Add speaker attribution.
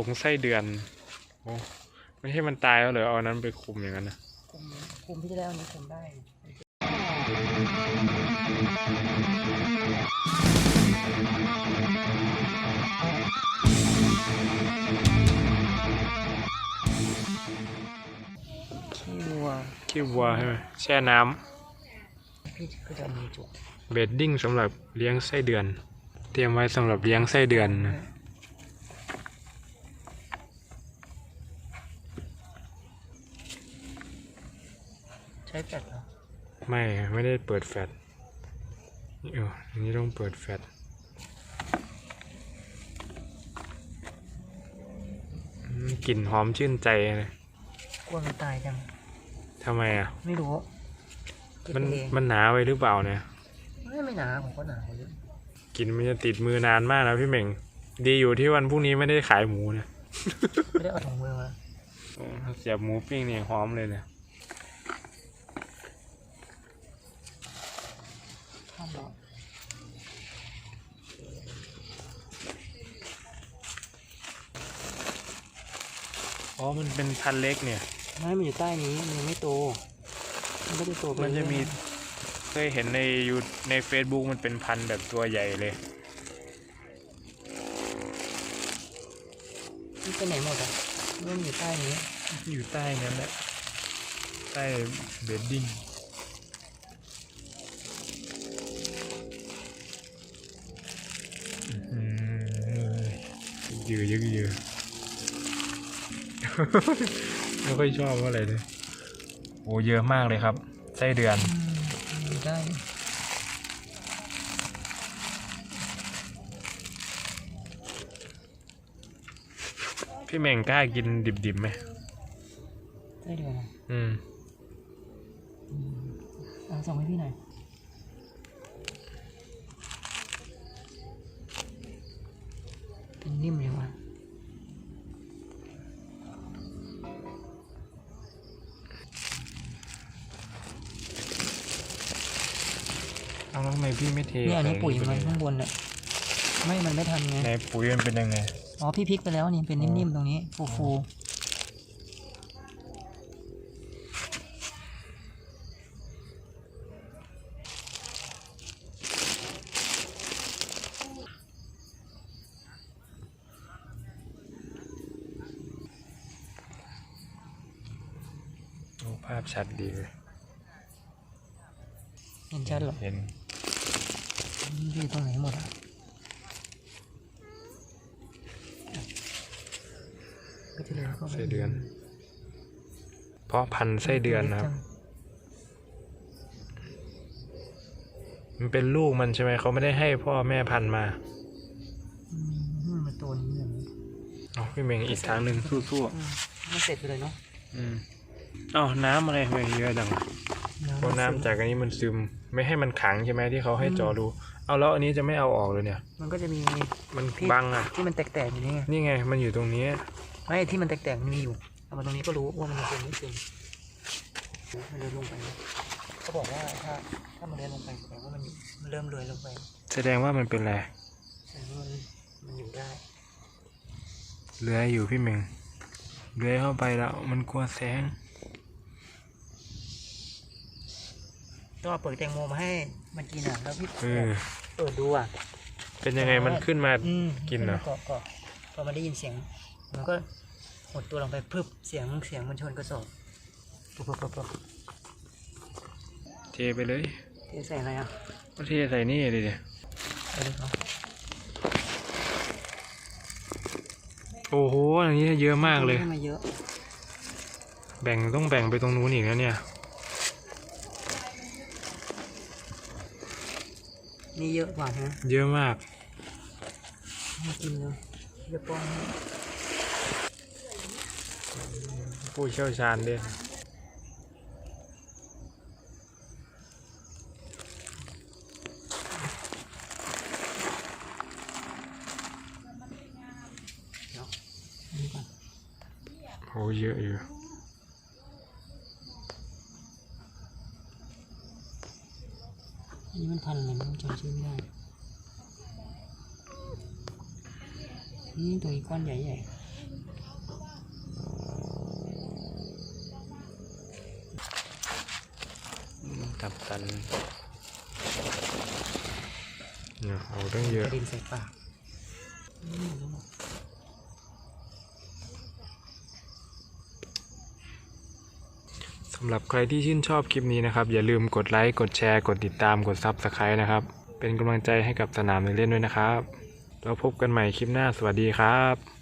Speaker 1: ลงไส้เดือนโอ้ไม่ใช่มันตายแล้วเหรอเอาอันนั้นไปคุมอย่างนั้นนะ
Speaker 2: คุมคุมที่แล้วอันนี้คุมได้ ขี้วัว
Speaker 1: ขี้วัวใช่ไหมแช่น้ำ
Speaker 2: พี่ก็จะมีจุก
Speaker 1: เบดดิ้งสำหรับเลี้ยงไส้เดือน เตรียมไว้สำหรับเลี้ยงไส้เดือนนะ
Speaker 2: ช้แฟลชเหรอ
Speaker 1: ไม่ไม่ได้เปิดแฟลชนี่เอออันนี้ต้องเปิดแฟลชอืมกลิ่นหอมชื่นใจเลย
Speaker 2: กลัวมันตายจัง
Speaker 1: ทำไมอะ
Speaker 2: ไม่รู้คิด
Speaker 1: มัน
Speaker 2: เอง
Speaker 1: มันหนาไปหรือเปล่าเนี่ย
Speaker 2: ไม่ไม่หนาผมก็หนาอยู่
Speaker 1: กลิ่นมันจะติดมือนานมากนะพี่เหม่ง ดีอยู่ที่วันพรุ่งนี้ไม่ได้ขายหมูนะ
Speaker 2: ไม่ได้เอาถุงมือมา
Speaker 1: โอ้เสียบหมูปิ้งนี่หอมเลยเนี่ย
Speaker 2: ข้ามร้อน
Speaker 1: อ๋อ มันเป็นพันเล็กเนี่ย
Speaker 2: ไม่มันอยู่ใต้นี้มันยังไม่โต มันก็จะโตไป
Speaker 1: มันจะมี
Speaker 2: เรื่อย
Speaker 1: เคยเห็นในยูใน Facebook มันเป็นพันแบบตัวใหญ่เลย
Speaker 2: ๆมันไปไหนหมดอะมันอยู่ใต้นี้
Speaker 1: อยู่ใต้นั้นแหละ ใต้เบดดิ้ง ยือยึกยือ ไม่ค่อยชอบว่าอะไรเลยโอ้เยอะมากเลยครับไส้เดือน
Speaker 2: อืมอยู่ได้
Speaker 1: พี่เม่งกล้ากินดิบๆไหม
Speaker 2: ได้เดือนอะ
Speaker 1: อืม
Speaker 2: อืมเอาส่งให้พี่หน่อย เอา
Speaker 1: แล้วทำไมพี่ไม่เท
Speaker 2: เนี่ยอันนี้
Speaker 1: ใส่
Speaker 2: ปุ๋ยมัน
Speaker 1: ไป
Speaker 2: ข้างบนเนี่ยไม่มันไม่ทันไง
Speaker 1: ในปุ๋ยมันเป็นยังไง
Speaker 2: อ๋อพี่พลิกไปแล้วนี่เป็นนิ่มๆตรงนี้ฟูฟู
Speaker 1: โอ้ภาพชัดดีเลย
Speaker 2: เห็นชัดเหรอ
Speaker 1: เห็น
Speaker 2: อยู่ตรงไหนหมดอะก็จะเลยเข้าไป
Speaker 1: ไส้เดือน เพราะพันธุ์ไส้เดือนนะครับ มันเป็นลูกมันใช่ไหมเขาไม่ได้ให้พ่อแม่พันธุ์มา
Speaker 2: อืมมันตัวนี้อย่างนี้
Speaker 1: เอาพี่เมงอีกทางหนึ่งสู้
Speaker 2: อืมมันเสร็จไปเลยเนาะ
Speaker 1: ๆอืมเอ้าน้ำอะไรทำไมเยอะจัง เพราะน้ำจากอันนี้มันซึมไม่ให้มันขังใช่ไหมที่เขาให้เจอรูเอาแล้วอันนี้จะไม่เอาออกเลยเนี่ย
Speaker 2: มันก็จะมี
Speaker 1: มัน
Speaker 2: ที่
Speaker 1: บังอะ
Speaker 2: ที่มันแตกๆอยู่นี่ไง
Speaker 1: นี่ไง มันอยู่ตรงนี้
Speaker 2: ไม่ที่มันแตกๆมันมีอยู่เอามาตรงนี้ก็รู้ว่ามันซึมไม่ซึมมันเดินลงไปนะเขาบอกว่าถ้าถ้ามันเดินลงไปแสดงว่ามันมันเริ่มเลื้อยลงไป
Speaker 1: แสดงว่ามันเป็นอะไร
Speaker 2: แสดงว่ามันมันอยู่ได้
Speaker 1: เลื้อยอยู่พี่เมงเลื้อยเข้าไปแล้ว มันกลัวแสง
Speaker 2: ต้องเอาเปลือกแตงโมมาให้มันกินอะแล้วพี่
Speaker 1: เออ
Speaker 2: เปิดดูอะ
Speaker 1: เป็นยังไงมันขึ้นมา
Speaker 2: อืม
Speaker 1: กินเหรอ
Speaker 2: เกาะเกาะพอมันได้ยินเสียง มันก็หดตัวลงไปพรึบเสียงเสียงมันชนกระสอบปุ๊บปุ๊บปุ๊บปุ๊บ
Speaker 1: เทไปเลย
Speaker 2: เทใส่อะไรอะ
Speaker 1: ก็เทใส่นี่เลยเดี๋ย
Speaker 2: เอาเลยครับ
Speaker 1: โอ้โห อันนี้เยอะมากเลย
Speaker 2: ให้มาเยอะ
Speaker 1: แบ่งต้องแบ่งไปตรงนู้นอีกนะเนี่ย
Speaker 2: นี่เยอะกว่านะ
Speaker 1: เยอะมาก
Speaker 2: มากินเลยเดี๋ยวป้อนให้
Speaker 1: ผู้เชี่ยวชาญด้วย
Speaker 2: อันนี้ก่อน
Speaker 1: โอ้เยอะอยู่
Speaker 2: อันนี้มันพันอะไรมันจำชื่อไม่ได้นี่ตัวอีก้อนใหญ่ๆั
Speaker 1: บกันเอาตั้งเยอะ
Speaker 2: ดินใส่ปากำ
Speaker 1: หรับใครที่ชื่นชอบคลิปนี้นะครับ อย่าลืมกดไลค์กดแชร์ กดติดตามกด Subscribe นะครับ เป็นกำลังใจให้กับสนามเด็กเล่นด้วยนะครับ แล้วพบกันใหม่คลิปหน้าสวัสดีครับ